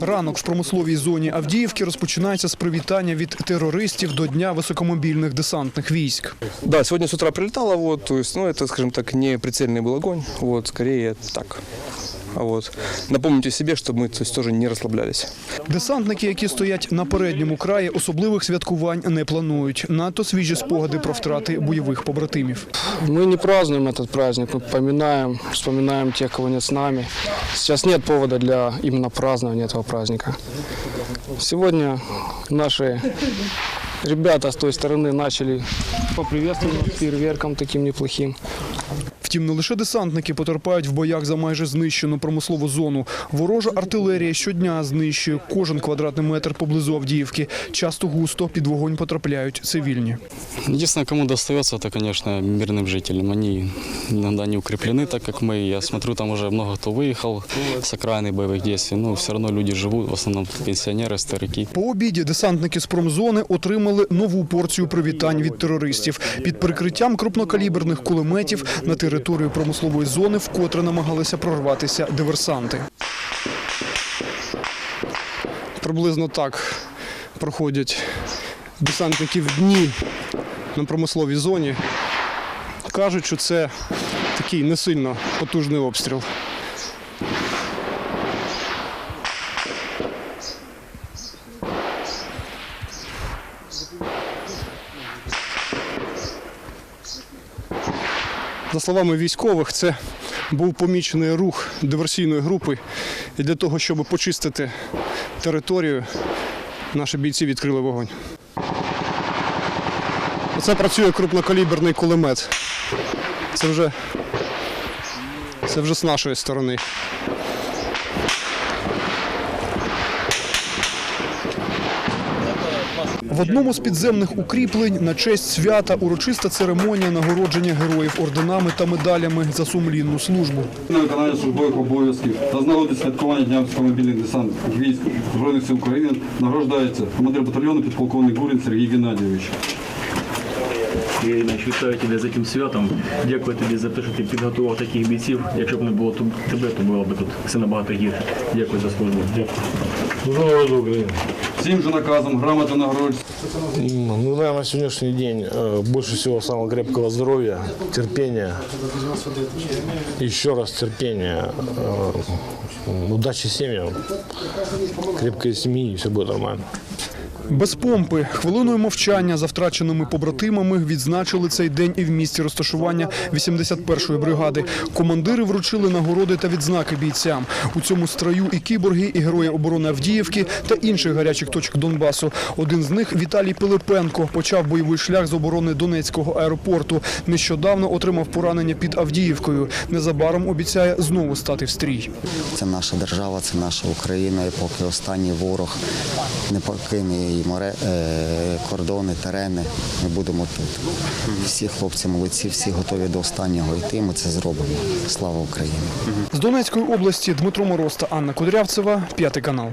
Ранок в промисловій зоні Авдіївки розпочинається з привітання від терористів до Дня високомобільних десантних військ. Да, сегодня с утра прилетало, вот, то есть, ну, это, скажем так, не прицельный был огонь, вот, скорее так. А Вот. Напомните себе, чтобы мы то есть, тоже не расслаблялись. Десантники, які стоять на передньому краї, особливих святкувань не планують. Надто свіжі спогади про втрати бойових побратимів. Мы не празднуем этот праздник, мы поминаем, вспоминаем тех, кого нет с нами. Сейчас нет повода для именно празднования этого праздника. Сегодня наши ребята с той стороны начали поприветствовать нас фейерверком таким неплохим. Втім, не лише десантники потерпають в боях за майже знищену промислову зону. Ворожа артилерія щодня знищує кожен квадратний метр поблизу Авдіївки. Часто густо під вогонь потрапляють цивільні. Единственное, кому достается, это, конечно, мирным жителям. Они иногда не укреплены, так как мы. Я смотрю, там уже много кто выехал с окраины боевых действий. Но все равно люди живут, в основном пенсионеры, старики. По обіді десантники з промзони отримали нову порцію привітань від терористів. Під прикриттям крупнокаліберних кулеметів на територію промислової зони вкотре намагалися прорватися диверсанти. Приблизно так проходять десантники в дні на промисловій зоні. Кажуть, що це такий не сильно потужний обстріл. За словами військових, це був помічений рух диверсійної групи. І для того, щоб почистити територію, наші бійці відкрили вогонь. Оце працює крупнокаліберний кулемет. Це вже, це вже з нашої сторони. В одному з підземних укріплень на честь свята урочиста церемонія нагородження героїв орденами та медалями за сумлінну службу. на виконання службових обов'язків та з нагоди святкування Дня військовомобільних десантних військ Збройних сил України награждається командир батальйону підполковник Гурін Сергій Геннадійович. Ірина, вітаю тебе за цим святом. Дякую тобі за те, що ти підготував таких бійців. Якщо б не було тебе, то було б тут все набагато гірше. Дякую за службу. Дякую. Цим же наказом грамота нагороджується Ну, наверное, на сегодняшний день э, больше всего самого крепкого здоровья, терпения. Еще раз терпения. э, Удачи семьям, крепкой семьи, и все будет нормально. Без помпи хвилиною мовчання за втраченими побратимами відзначили цей день і в місті розташування 81-ї бригади. Командири вручили нагороди та відзнаки бійцям. У цьому строю і кіборги, і герої оборони Авдіївки та інших гарячих точок Донбасу. Один з них Віталій Пилипенко почав бойовий шлях з оборони Донецького аеропорту. Нещодавно отримав поранення під Авдіївкою. Незабаром обіцяє знову стати в стрій. Це наша держава, це наша Україна. І поки останній ворог не покине її море, е, кордони, терени, ми будемо тут. Всі хлопці молодці, всі готові до останнього йти. Ми це зробимо. Слава Україні! З Донецької області Дмитро Мороз та Анна Кудрявцева, п'ятий канал.